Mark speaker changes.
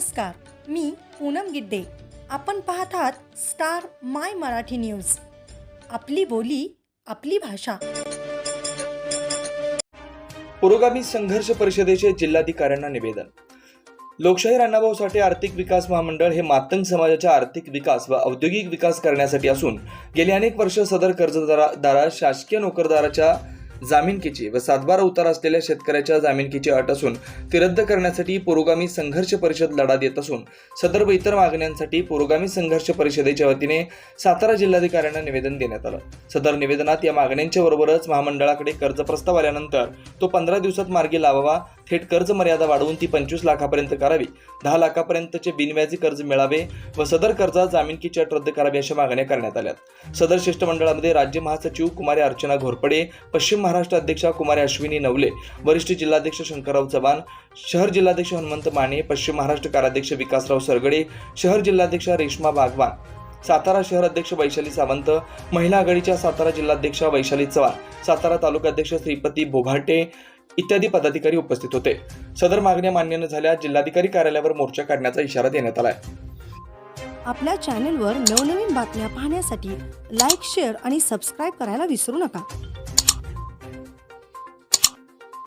Speaker 1: नमस्कार मी पूनम गिड्डे. आपण पाहत आहात स्टार माय मराठी न्यूज. आपली बोली आपली भाषा.
Speaker 2: पुरोगामी संघर्ष परिषदेचे जिल्हाधिकाऱ्यांना निवेदन. लोकशाही अण्णाभाऊ साठे आर्थिक विकास महामंडळ हे मातंग समाजाचा आर्थिक विकास व औद्योगिक विकास करण्यासाठी असून गेली अनेक वर्ष सदर कर्जदारा शासकीय नोकरदाराच्या जामिनकीची व सातबारा उतार असलेल्या शेतकऱ्याच्या जामिनकीची अट असून ती रद्द करण्यासाठी पुरोगामी संघर्ष परिषद लढा देत असून सदर व इतर मागण्यांसाठी पुरोगामी संघर्ष परिषदेच्या वतीने सातारा जिल्हाधिकाऱ्यांना निवेदन देण्यात आलं. सदर निवेदनात या मागण्यांच्या बरोबरच महामंडळाकडे कर्ज प्रस्ताव आल्यानंतर तो पंधरा दिवसात मार्गी लावावा थेट कर्ज मर्यादा वाढवून ती पंचवीस लाखापर्यंत करावी. दहा लाखापर्यंतचे बिनव्याजी कर्ज मिळावे व सदर कर्जात जामीनकीची अट रद्द करावी अशा मागण्या करण्यात आल्या सदर शिष्टमंडळामध्ये राज्य महासचिव कुमारी अर्चना घोरपडे पश्चिम महाराष्ट्र अध्यक्षा कुमारी अश्विनी नवले वरिष्ठ जिल्हाध्यक्ष शंकरराव चव्हाण शहर जिल्हाध्यक्ष हनुमंत माने पश्चिम महाराष्ट्र कार्याध्यक्ष विकासराव सरगडे शहर जिल्हाध्यक्षा रेश्मा बागवान सातारा शहर अध्यक्ष वैशाली सावंत महिला आघाडीच्या सातारा जिल्हाध्यक्षा वैशाली चव्हाण सातारा तालुकाध्यक्ष श्रीपती बोभाटे इत्यादी पदाधिकारी उपस्थित होते. सदर मागण्या मान्य न झाल्या जिल्हाधिकारी कार्यालयावर मोर्चा काढण्याचा इशारा देण्यात आलाय.
Speaker 1: आपल्या चॅनेलवर नवनवीन बातम्या पाहण्यासाठी लाईक शेअर आणि सबस्क्राईब करायला विसरू नका.